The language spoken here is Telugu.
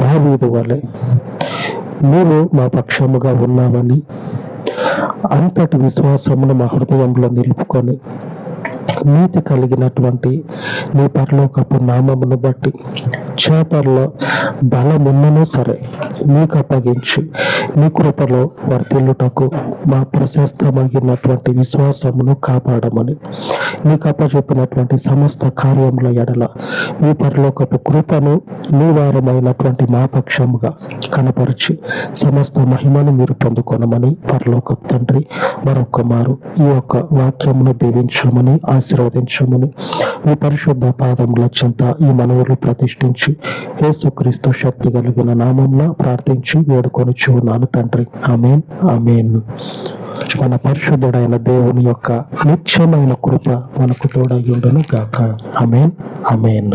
దావీదు వలె నీవు మా పక్షముగా ఉన్నావని అంతటి విశ్వాసమును మా హృదయంలో నిలుపుకొని నీతి కలిగినటువంటి నీ పరలోకపు నామమును బట్టి చేతల్లో బలమున్నను సరే. మీకు అప్పగించి నీ కృపలో వర్తిల్లుటకు మా ప్రశస్తమైనటువంటి విశ్వాసమును కాపాడమని నీకు అప్పచెప్పినటువంటి సమస్త కార్యముల ఎడల మీ పరలోకపు కృపను మీ వారమైనటువంటి మా పక్షముగా కనపరిచి సమస్త మహిమను మీరు పొందుకొనమని పరలోక తండ్రి మరొక మారు ఈ యొక్క వాక్యమును దీవించమని ఆశీర్వదించమని మీ పరిశుద్ధ పాదముల చెంత ఈ మనవులు ప్రతిష్ఠించి యేసుక్రీస్తు శక్తి కలిగిన నామంలో ప్రార్థించి వేడుకొని చూన్నాను తండ్రి. Amen amen. మన పరిశుద్ధుడైన దేవుని యొక్క నిత్యమైన కృప మనకు తోడయ్యుండును గాక ఆమెన్ ఆమెన్.